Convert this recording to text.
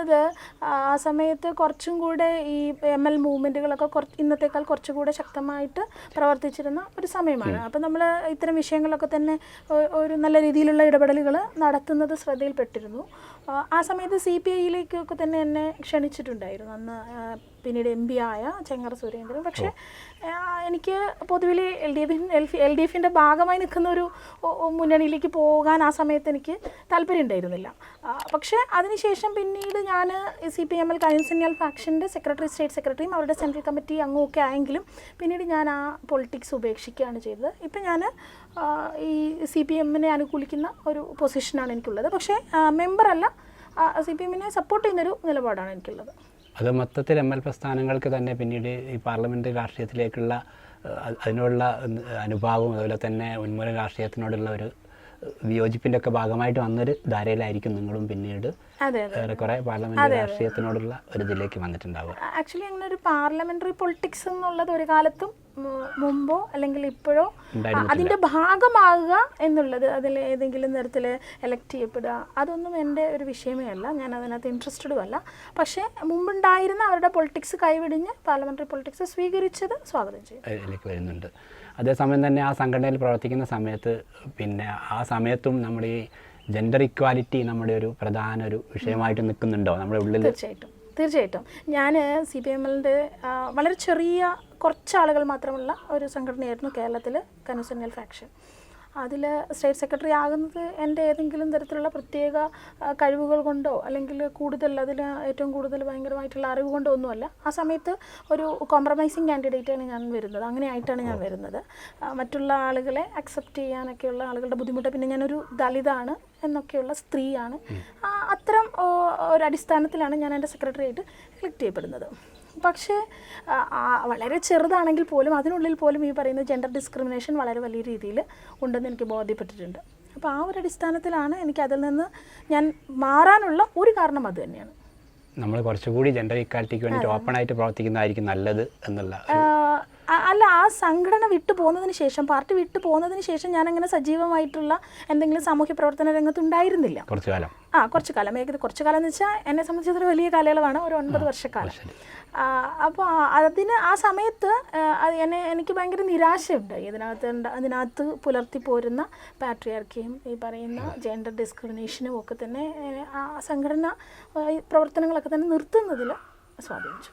പറയുന്നത് ആ സമയത്ത് കുറച്ചും കൂടെ ഈ എം എൽ മൂവ്മെന്റുകളൊക്കെ കുറച്ച് ഇന്നത്തേക്കാൾ കുറച്ചുകൂടെ ശക്തമായിട്ട് പ്രവർത്തിച്ചിരുന്ന ഒരു സമയമാണ്. അപ്പോൾ നമ്മൾ ഇത്തരം വിഷയങ്ങളൊക്കെ തന്നെ ഒരു നല്ല രീതിയിലുള്ള ഇടപെടലുകൾ നടത്തുന്നത് ശ്രദ്ധയിൽപ്പെട്ടിരുന്നു. ആ, സമയത്ത് സി പി ഐയിലേക്കൊക്കെ തന്നെ എന്നെ ക്ഷണിച്ചിട്ടുണ്ടായിരുന്നു. അന്ന് പിന്നീട് എം പി ആയ ചെങ്ങറ സുരേന്ദ്രൻ. പക്ഷേ എനിക്ക് പൊതുവിൽ എൽ ഡി എഫിൻ എൽ ഡി എഫിന്റെ ഭാഗമായി നിൽക്കുന്ന ഒരു മുന്നണിയിലേക്ക് പോകാൻ ആ സമയത്ത് എനിക്ക് താല്പര്യം ഉണ്ടായിരുന്നില്ല. പക്ഷേ അതിനുശേഷം പിന്നീട് ഞാൻ സി പി എം എൽ ഫാക്ഷന്റെ സെക്രട്ടറി സ്റ്റേറ്റ് സെക്രട്ടറിയും അവരുടെ സെൻട്രൽ കമ്മിറ്റി അംഗമൊക്കെ ആയെങ്കിലും പിന്നീട് ഞാൻ ആ പൊളിറ്റിക്സ് ഉപേക്ഷിക്കുകയാണ് ചെയ്തത്. ഇപ്പം ഞാൻ ഈ സി പി എമ്മിനെ അനുകൂലിക്കുന്ന ഒരു പൊസിഷനാണ് എനിക്കുള്ളത്. പക്ഷേ മെമ്പറല്ല സി പി എമ്മിനെ സപ്പോർട്ട് ചെയ്യുന്നൊരു നിലപാടാണ് എനിക്കുള്ളത്. അത് മൊത്തത്തിൽ എം എൽ പ്രസ്ഥാനങ്ങൾക്ക് തന്നെ പിന്നീട് ഈ പാർലമെന്റ് രാഷ്ട്രീയത്തിലേക്കുള്ള അതിനുള്ള അനുഭാവം അതിനോടുള്ള അനുഭാവവും അതുപോലെ തന്നെ ഉന്മൂലന രാഷ്ട്രീയത്തിനോടുള്ള ഒരു വിയോജിപ്പിന്റെ ഒക്കെ ഭാഗമായിട്ട് വന്നൊരു ധാരയിലായിരിക്കും നിങ്ങളും പിന്നീട് ഏറെക്കുറെ പാർലമെന്റ് രാഷ്ട്രീയത്തിനോടുള്ള ഒരു ഇതിലേക്ക് വന്നിട്ടുണ്ടാവുക. ആക്ച്വലി അങ്ങനെ ഒരു പാർലമെന്ററി പൊളിറ്റിക്സ് എന്നുള്ളത് ഒരു കാലത്തും മുമ്പോ അല്ലെങ്കിൽ ഇപ്പോഴോ. അതിന്റെ ഭാഗമാകുക എന്നുള്ളത് അതിൽ ഏതെങ്കിലും തരത്തിൽ എലക്ട് ചെയ്യപ്പെടുക അതൊന്നും എന്റെ ഒരു വിഷയമേ അല്ല. ഞാൻ അതിനകത്ത് ഇൻട്രസ്റ്റഡും അല്ല. പക്ഷേ മുമ്പുണ്ടായിരുന്ന അവരുടെ പൊളിറ്റിക്സ് കൈവിടിഞ്ഞ് പാർലമെന്ററി പൊളിറ്റിക്സ് സ്വീകരിച്ചത് സ്വാഗതം ചെയ്യും വരുന്നുണ്ട്. അതേസമയം തന്നെ ആ സംഘടനയിൽ പ്രവർത്തിക്കുന്ന സമയത്ത് പിന്നെ ആ സമയത്തും നമ്മുടെ ഈ ജെൻഡർ ഇക്വാലിറ്റി നമ്മുടെ ഒരു പ്രധാന ഒരു വിഷയമായിട്ട് നിൽക്കുന്നുണ്ടോ? നമ്മുടെ ഉള്ളിൽ തീർച്ചയായിട്ടും. തീർച്ചയായിട്ടും. ഞാൻ സി പി എം എല്ലിന്റെ വളരെ ചെറിയ കുറച്ച് ആളുകൾ മാത്രമുള്ള ഒരു സംഘടനയായിരുന്നു കേരളത്തിൽ കനുസന്യൽ ഫാക്ഷൻ. അതിൽ സ്റ്റേറ്റ് സെക്രട്ടറി ആകുന്നത് എന്റെ ഏതെങ്കിലും തരത്തിലുള്ള പ്രത്യേക കഴിവുകൾ കൊണ്ടോ അല്ലെങ്കിൽ കൂടുതൽ അതിൽ ഏറ്റവും കൂടുതൽ ഭയങ്കരമായിട്ടുള്ള അറിവ് കൊണ്ടോ ഒന്നുമല്ല. ആ സമയത്ത് ഒരു കോംപ്രമൈസിങ് കാൻഡിഡേറ്റാണ് ഞാൻ വരുന്നത്. അങ്ങനെ ആയിട്ടാണ് ഞാൻ വരുന്നത്. മറ്റുള്ള ആളുകളെ അക്സെപ്റ്റ് ചെയ്യാനൊക്കെയുള്ള ആളുകളുടെ ബുദ്ധിമുട്ട്. പിന്നെ ഞാനൊരു ദളിതാണ് എന്നൊക്കെയുള്ള സ്ത്രീയാണ്. അത്ര ഒരു അടിസ്ഥാനത്തിലാണ് ഞാൻ എന്റെ സെക്രട്ടറി ആയിട്ട് കളക്ട് ചെയ്യപ്പെടുന്നത്. പക്ഷേ വളരെ ചെറുതാണെങ്കിൽ പോലും അതിനുള്ളിൽ പോലും ഈ പറയുന്ന ജെൻഡർ ഡിസ്ക്രിമിനേഷൻ വളരെ വലിയ രീതിയിൽ ഉണ്ടെന്ന് എനിക്ക് ബോധ്യപ്പെട്ടിട്ടുണ്ട്. അപ്പോൾ ആ ഒരു അടിസ്ഥാനത്തിലാണ് എനിക്ക് അതിൽ നിന്ന് ഞാൻ മാറാനുള്ള ഒരു കാരണം അത് തന്നെയാണ്. നമ്മൾ കുറച്ചുകൂടി ജെൻഡർ ഇക്വാലിറ്റിക്ക് വേണ്ടി ഓപ്പൺ ആയിട്ട് പ്രവർത്തിക്കുന്നതായിരിക്കും നല്ലത് എന്നുള്ള അല്ല ആ സംഘടന വിട്ടു പോകുന്നതിന് ശേഷം പാർട്ടി വിട്ടു പോകുന്നതിന് ശേഷം ഞാൻ അങ്ങനെ സജീവമായിട്ടുള്ള എന്തെങ്കിലും സാമൂഹ്യ പ്രവർത്തന രംഗത്ത് ഉണ്ടായിരുന്നില്ല. കുറച്ചു കാലം. ആ കുറച്ചു കാലം. ഏകദേശം കുറച്ചു കാലം എന്ന് വെച്ചാൽ എന്നെ സംബന്ധിച്ചൊരു വലിയ കാലയളവാണ്. ഒരു ഒൻപത് വർഷക്കാലം. അപ്പോൾ അതിന് ആ സമയത്ത് എന്നെ എനിക്ക് ഭയങ്കര നിരാശയുണ്ടായി ഇതിനകത്ത് അതിനകത്ത് പുലർത്തി പോരുന്ന പാട്രിയാർക്കിയും ഈ പറയുന്ന ജെൻഡർ ഡിസ്ക്രിമിനേഷനും ഒക്കെ തന്നെ ആ സംഘടന പ്രവർത്തനങ്ങളൊക്കെ തന്നെ നിർത്തുന്നതിൽ സ്വാധീനിച്ചു.